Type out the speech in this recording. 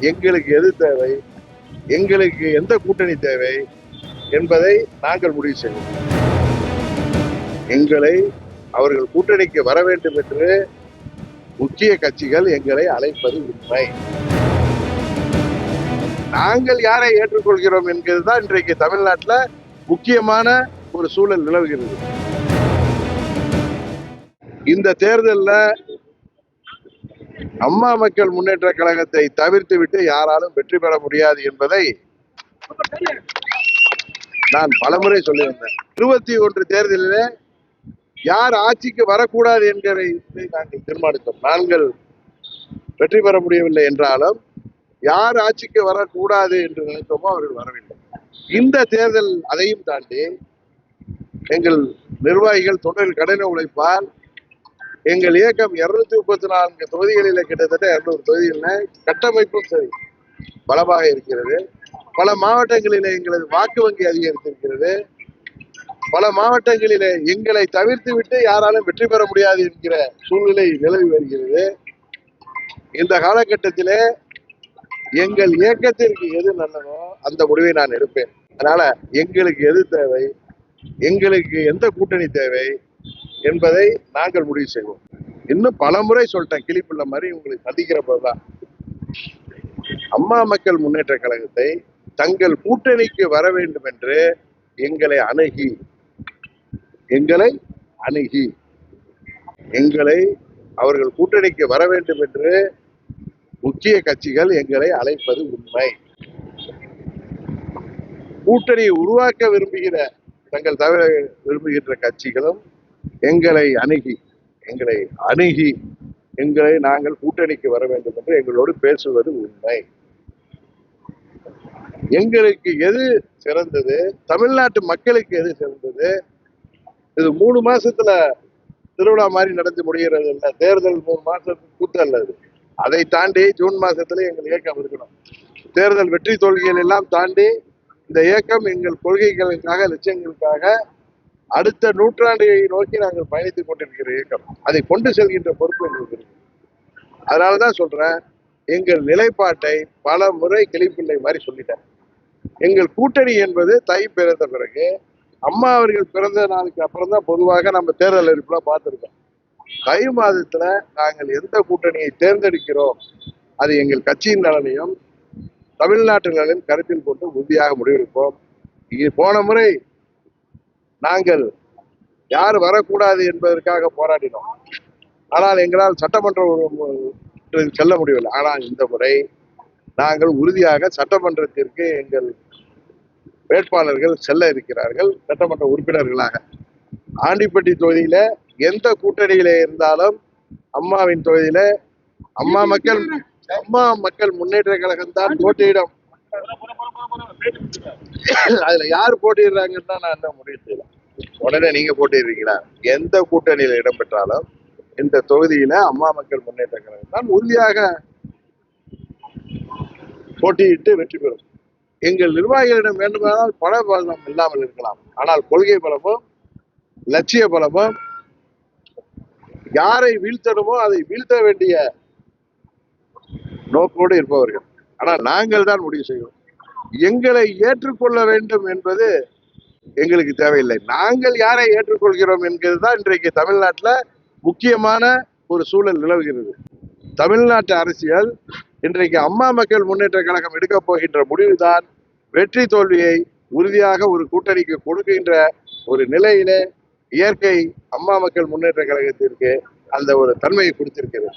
எங்களுக்கு எது தேவை? எங்களுக்கு எந்த கூட்டணி தேவை? என்பதை நாங்கள் முடிவு செய்வோம். எங்களை அவர்கள் கூட்டணிக்கு வர வேண்டும் என்று முக்கிய கட்சிகள் எங்களை அழைப்பது உண்மை நாங்கள் யாரை ஏற்றுக்கொள்கிறோம் என்கிறது தான் இன்றைக்கு தமிழ்நாட்டில் முக்கியமான ஒரு சூழல் நிலவுகிறது. இந்த தேர்தலில் அம்மா மக்கள் முன்னேற்ற கழகத்தை தவிர்த்து விட்டு யாராலும் வெற்றி பெற முடியாது என்பதை நான் பலமுறை சொல்லியிருந்தேன். இருபத்தி ஒன்று தேர்தலில் யார் ஆட்சிக்கு வரக்கூடாது என்கிறதை நாங்கள் தீர்மானித்தோம். நாங்கள் வெற்றி பெற முடியவில்லை என்றாலும் யார் ஆட்சிக்கு வரக்கூடாது என்று நினைத்தோமோ அவர்கள் வரவில்லை. இந்த தேர்தல் அதையும் தாண்டி எங்கள் நிர்வாகிகள் தொடரில் கடின உழைப்பால் எங்கள் இயக்கம் இருநூத்தி முப்பத்தி நான்கு தொகுதிகளில கிட்டத்தட்ட இருநூறு தொகுதிகள்ல கட்டமைப்பும் சரி பலமாக இருக்கிறது. பல மாவட்டங்களிலே எங்களது வாக்கு வங்கி அதிகரித்திருக்கிறது. பல மாவட்டங்களிலே எங்களை தவிர்த்து விட்டு யாராலும் வெற்றி பெற முடியாது என்கிற சூழ்நிலை நிலவி வருகிறது. இந்த காலகட்டத்திலே எங்கள் இயக்கத்திற்கு எது நல்லதோ அந்த முடிவை நான் எடுப்பேன். அதனால எங்களுக்கு எது தேவை எங்களுக்கு எந்த கூட்டணி தேவை என்பதை நாங்கள் முடிவு செய்வோம். இன்னும் பல முறை சொல்லிட்டேன் கிளிப்புள்ள மாதிரி உங்களுக்கு சந்திக்கிறப்ப தான். அம்மா மக்கள் முன்னேற்ற கழகத்தை தங்கள் கூட்டணிக்கு வர வேண்டும் என்று எங்களை அணுகி எங்களை அணுகி எங்களை அவர்கள் கூட்டணிக்கு வர வேண்டும் என்று முக்கிய கட்சிகள் எங்களை அழைப்பது உண்மை. கூட்டணியை உருவாக்க விரும்புகிற தங்கள் தவிர விரும்புகின்ற கட்சிகளும் எங்களை அணுகி எங்களை அணுகி எங்களை நாங்கள் கூட்டணிக்கு வர வேண்டும் என்று எங்களோடு பேசுவது உண்மை. எங்களுக்கு எது சிறந்தது? தமிழ்நாட்டு மக்களுக்கு எது சிறந்தது? இது மூணு மாசத்துல திருவிழா மாதிரி நடந்து முடிகிறது இல்ல தேர்தல் மூணு மாசத்துக்கு கூட்டம் அல்லது அதை தாண்டி ஜூன் மாசத்துல எங்கள் இயக்கம் இருக்கணும். தேர்தல் வெற்றி தோல்விகள் எல்லாம் தாண்டி இந்த இயக்கம் எங்கள் கொள்கைகளுக்காக லட்சியங்களுக்காக அடுத்த நூற்றாண்டை நோக்கி நாங்கள் பயணித்துக் கொண்டிருக்கிற இயக்கம். அதை கொண்டு செல்கின்ற பொறுப்பு எங்களுக்கு இருக்கு. அதனாலதான் சொல்றேன் எங்கள் நிலைப்பாட்டை பல முறை கிளிப்பிள்ளை மாதிரி சொல்லிட்டேன் எங்கள் கூட்டணி என்பது தை பிறந்த பிறகு அம்மா அவர்கள் பிறந்த நாளுக்கு அப்புறம் தான் பொதுவாக நம்ம தேர்தல் அறிவிப்புல பார்த்துருக்கோம். தை மாதத்துல நாங்கள் எந்த கூட்டணியை தேர்ந்தெடுக்கிறோம் அது எங்கள் கட்சியின் நலனையும் தமிழ்நாட்டு நலனையும் கருத்தில் கொண்டு உறுதியாக முடிவெடுப்போம். இது போன முறை நாங்கள் யார் வரக்கூடாது என்பதற்காக போராடினோம். ஆனால் எங்களால் சட்டமன்றம் செல்ல முடியவில்லை. ஆனால் இந்த முறை நாங்கள் உறுதியாக சட்டமன்றத்திற்கு எங்கள் வேட்பாளர்கள் செல்ல இருக்கிறார்கள் சட்டமன்ற உறுப்பினர்களாக. ஆண்டிப்பட்டி தொகுதியில எந்த கூட்டணியில இருந்தாலும் அம்மாவின் தொகுதியில அம்மா மக்கள் அம்மா மக்கள் முன்னேற்ற கழகம் தான் போட்டியிடும். அதுல யார் போட்டிடுறாங்கன்னு தான் நான் என்ன முடிவு செய்யலாம் உடனே நீங்க போட்டிடுறீங்களா எந்த கூட்டணியில இடம்பெற்றாலும் இந்த தொகுதியில அம்மா மக்கள் முன்னேற்ற கழகம் தான் உறுதியாக போட்டியிட்டு வெற்றி பெறும். எங்கள் நிர்வாகிகளிடம் வேண்டுமானால் பண பலம் இல்லாமல் இருக்கலாம். ஆனால் கொள்கை பலமும் லட்சிய பலமும் யாரை வீழ்த்தணுமோ அதை வீழ்த்த வேண்டிய நோக்கோடு இருப்பவர்கள். ஆனால் நாங்கள் தான் முடிவு செய்வோம். எங்களை ஏற்றுக்கொள்ள வேண்டும் என்பது எங்களுக்கு தேவையில்லை. நாங்கள் யாரை ஏற்றுக்கொள்கிறோம் என்கிறது தான் இன்றைக்கு தமிழ்நாட்டில் முக்கியமான ஒரு சூழல் நிலவுகிறது. தமிழ்நாட்டு அரசியல் இன்றைக்கு அம்மா மக்கள் முன்னேற்ற கழகம் எடுக்கப் போகின்ற முடிவுதான் வெற்றி தோல்வியை உறுதியாக ஒரு கூட்டணிக்கு கொடுக்கின்ற ஒரு நிலையிலே இயற்கை அம்மா மக்கள் முன்னேற்ற கழகத்திற்கு அந்த ஒரு தன்மையை கொடுத்திருக்கிறது.